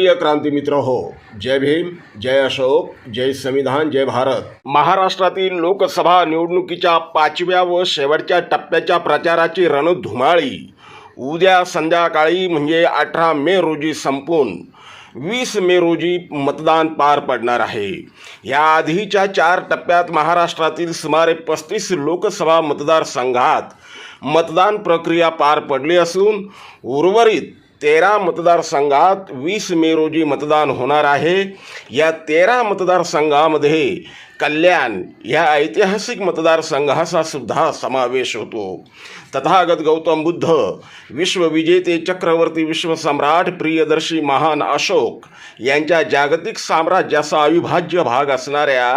प्रिय क्रांती मित्र हो जय भीम जय अशोक जय संविधान जय भारत. महाराष्ट्रातील लोकसभा निवडणुकीच्या पाचव्या व शेवटच्या टप्प्याच्या प्रचाराची रणधुमाळी उद्या संध्याकाळी म्हणजे अठरा मे रोजी संपून वीस मे रोजी मतदान पार पडणार आहे. या आधीच्या चार टप्प्यात महाराष्ट्रातील सुमारे पस्तीस लोकसभा मतदारसंघात मतदान प्रक्रिया पार पडली असून उर्वरित तेरा मतदारसंघात वीस मे रोजी मतदान होणार आहे. या तेरा मतदारसंघामध्ये कल्याण ह्या ऐतिहासिक मतदारसंघाचा सुद्धा समावेश होतो. तथागत गौतम बुद्ध विश्वविजेते चक्रवर्ती विश्वसम्राट प्रियदर्शी महान अशोक यांच्या जागतिक साम्राज्याचा अविभाज्य भाग असणाऱ्या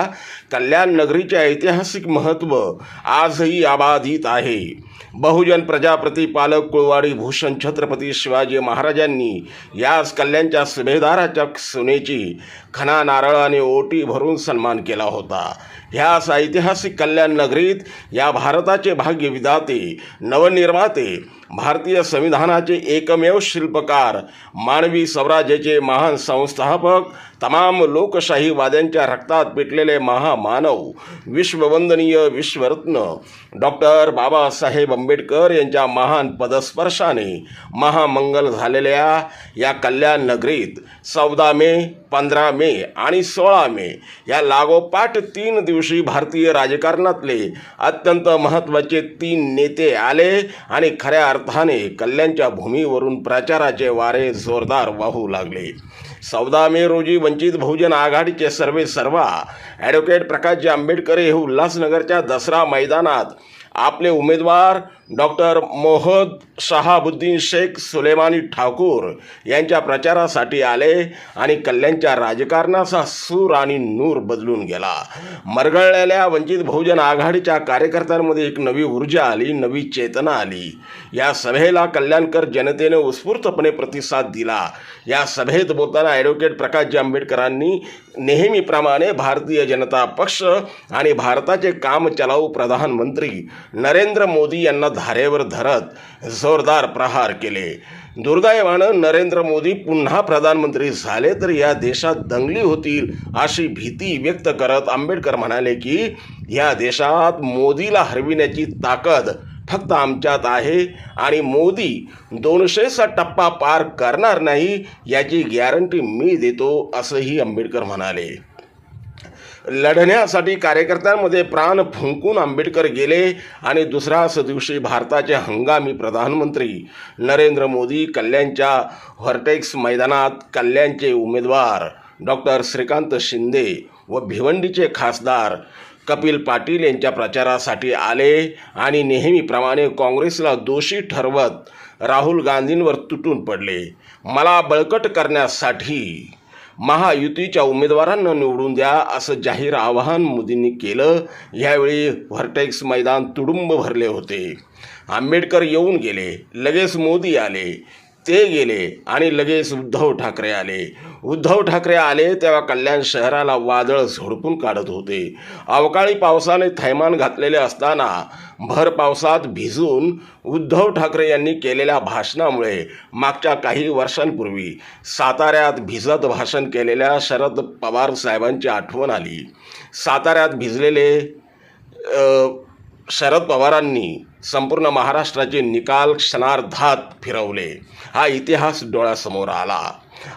कल्याण नगरीचे ऐतिहासिक महत्त्व आजही अबाधित आहे. बहुजन प्रजाप्रती पालक कुळवाडी भूषण छत्रपती शिवाजी महाराजांनी याच कल्याणच्या सुभेदाराच्या सुनेची खना नारळाने ओटी भरून सन्मान केला होता. 吧，ह्याच ऐतिहासिक कल्याण नगरीत या भारताचे भाग्य विधाते नवनिर्माते भारतीय संविधानाचे एकमेव शिल्पकार मानवी स्वराज्याचे महान संस्थापक तमाम लोकशाहीवाद्यांच्या रक्तात पेटलेले महामानव विश्ववंदनीय विश्वरत्न डॉक्टर बाबासाहेब आंबेडकर यांच्या महान पदस्पर्शाने महामंगल झालेल्या या कल्याण नगरीत चौदा मे पंधरा मे आणि सोळा मे या लागोपाठ तीन दिवशी भारतीय राजकारणातले अत्यंत महत्त्वाचे तीन नेते आले आणि खऱ्या अर्थाने कल्याणच्या भूमीवरून प्रचाराचे वारे जोरदार वाहू लागले. चौदा मे रोजी वंचित बहुजन आघाडीचे सर्वे सर्वा ॲडव्होकेट प्रकाशजी आंबेडकर हे उल्हासनगरच्या दसरा मैदानात आपले उमेदवार डॉक्टर मोहद शहाबुद्दीन शेख सुलेमानी ठाकूर यांच्या प्रचारासाठी आले आणि कल्याणच्या राजकारणाचा सूर आणि नूर बदलून गेला. मरगळलेल्या वंचित बहुजन आघाडीच्या कार्यकर्त्यांमध्ये एक नवी ऊर्जा आली नवी चेतना आली. या सभेला कल्याणकर जनतेने उत्स्फूर्तपणे प्रतिसाद दिला. या सभेत बोलताना ॲडव्होकेट प्रकाशजी आंबेडकरांनी नेहमीप्रमाणे भारतीय जनता पक्ष आणि भारताचे काम चलाऊ प्रधानमंत्री नरेंद्र मोदी यांना धारेवर धरत जोरदार प्रहार केले. दुर्दैवानं नरेंद्र मोदी पुन्हा प्रधानमंत्री झाले तर या देशात दंगली होतील अशी भीती व्यक्त करत आंबेडकर म्हणाले की या देशात मोदीला हरविण्याची ताकद फक्त आमच्यात आहे आणि मोदी दोनशेचा टप्पा पार करणार नाही याची गॅरंटी मी देतो असंही आंबेडकर म्हणाले. लढण्यासाठी कार्यकर्त्यांमध्ये प्राण फुंकून आंबेडकर गेले आणि दुसऱ्याच दिवशी भारताचे हंगामी प्रधानमंत्री नरेंद्र मोदी कल्याणच्या व्हर्टेक्स मैदानात कल्याणचे उमेदवार डॉक्टर श्रीकांत शिंदे व भिवंडीचे खासदार कपिल पाटील यांच्या प्रचारासाठी आले आणि नेहमीप्रमाणे काँग्रेसला दोषी ठरवत राहुल गांधींवर तुटून पडले. मला बळकट करण्यासाठी महायुतीच्या उमेदवारांना निवडून द्या असं जाहीर आवाहन मोदींनी केलं. यावेळी व्हर्टेक्स मैदान तुडुंब भरले होते. आंबेडकर येऊन गेले. लगेच मोदी आले. ते गेले आणि लगेच उद्धव ठाकरे आले. उद्धव ठाकरे आले तेव्हा कल्याण शहराला वादळ झोडपून काढत होते. अवकाळी पावसाने थैमान घातलेले असताना भर पावसात भिजून उद्धव ठाकरे यांनी केलेल्या भाषणामुळे मागच्या काही वर्षांपूर्वी साताऱ्यात भिजत भाषण केलेल्या शरद पवार साहेबांची आठवण आली. साताऱ्यात भिजलेले शरद पवारांनी संपूर्ण महाराष्ट्राचे निकाल क्षणार्धात फिरवले. हा इतिहास डोळ्यासमोर आला.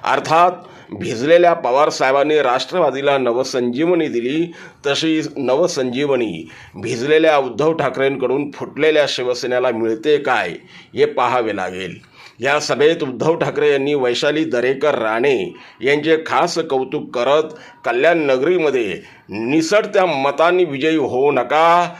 अर्थात भिजलेल्या पवार साहेबांनी राष्ट्रवादीला नवसंजीवनी दिली तशी नवसंजीवनी भिजलेल्या उद्धव ठाकरेंकडून फुटलेल्या शिवसेनेला मिळते काय हे पाहावे लागेल. या सभेत उद्धव ठाकरे यांनी वैशाली दरेकर राणे यांचे खास कौतुक करत कल्याण नगरीमध्ये निसटत्या मतांनी विजयी होऊ नका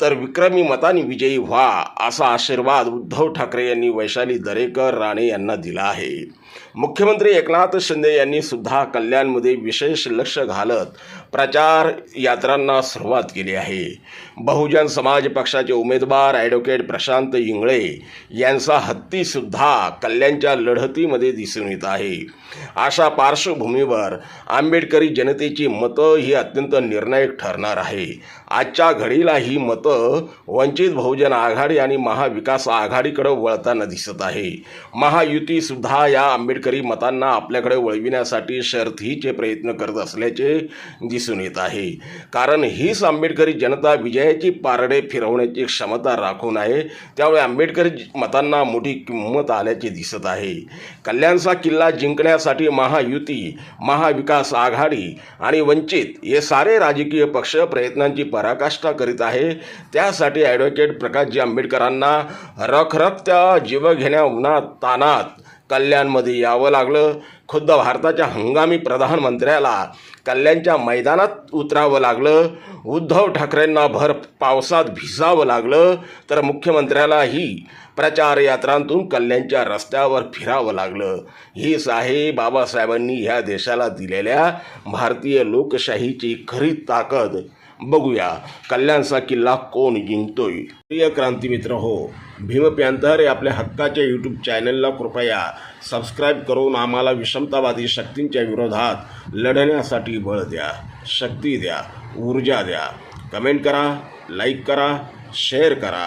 तर विक्रमी मताने विजयी व्हा असा आशीर्वाद उद्धव ठाकरे यांनी वैशाली दरेकर राणे यांना दिला आहे. मुख्यमंत्री एकनाथ शिंदे यांनी सुद्धा कल्याणमध्ये विशेष लक्ष घालत प्रचार यात्रांना सुरुवात केली आहे. बहुजन समाज पक्षाचे उमेदवार ॲडव्होकेट प्रशांत इंगळे यांचा हत्तीसुद्धा कल्याणच्या लढतीमध्ये दिसून येत आहे. अशा पार्श्वभूमीवर आंबेडकरी जनतेची मतं ही अत्यंत निर्णायक ठरणार आहे. आजच्या घडीला ही मतं वंचित बहुजन आघाडी आणि महाविकास आघाडीकडे वळताना दिसत आहे. महायुतीसुद्धा या आंबेडकर मतांना आपल्याकडे वळविण्यासाठी शर्थीचे प्रयत्न करत असल्याचे दिसून येत आहे. कारण हीच आंबेडकरी जनता विजयाची पारडे फिरवण्याची क्षमता राखून आहे. त्यामुळे आंबेडकरी मतांना मोठी किंमत आल्याचे दिसत आहे. कल्याणचा किल्ला जिंकण्यासाठी महायुती महाविकास आघाडी आणि वंचित हे सारे राजकीय पक्ष प्रयत्नांची पराकाष्ठा करीत आहे. त्यासाठी ॲडव्होकेट प्रकाशजी आंबेडकरांना रखरखत्या जीवघेण्या उन्हात तानात कल्याणमध्ये यावं लागलं. खुद्द भारताच्या हंगामी प्रधानमंत्र्याला कल्याणच्या मैदानात उतरावं लागलं. उद्धव ठाकरेंना भर पावसात भिजावं लागलं. तर मुख्यमंत्र्यालाही प्रचार यात्रांतून कल्याणच्या रस्त्यावर फिरावं लागलं. हीच आहे बाबासाहेबांनी ह्या देशाला दिलेल्या भारतीय लोकशाहीची खरी ताकद. बघूया. कल्याणचा किल्ला कोण जिंकतोय? प्रिय क्रांतीमित्र हो भीम हे आपल्या हक्काच्या यूट्यूब चॅनलला कृपया सबस्क्राईब करून आम्हाला विषमतावादी शक्तींच्या विरोधात लढण्यासाठी बळ द्या शक्ती द्या ऊर्जा द्या. कमेंट करा लाईक करा शेअर करा.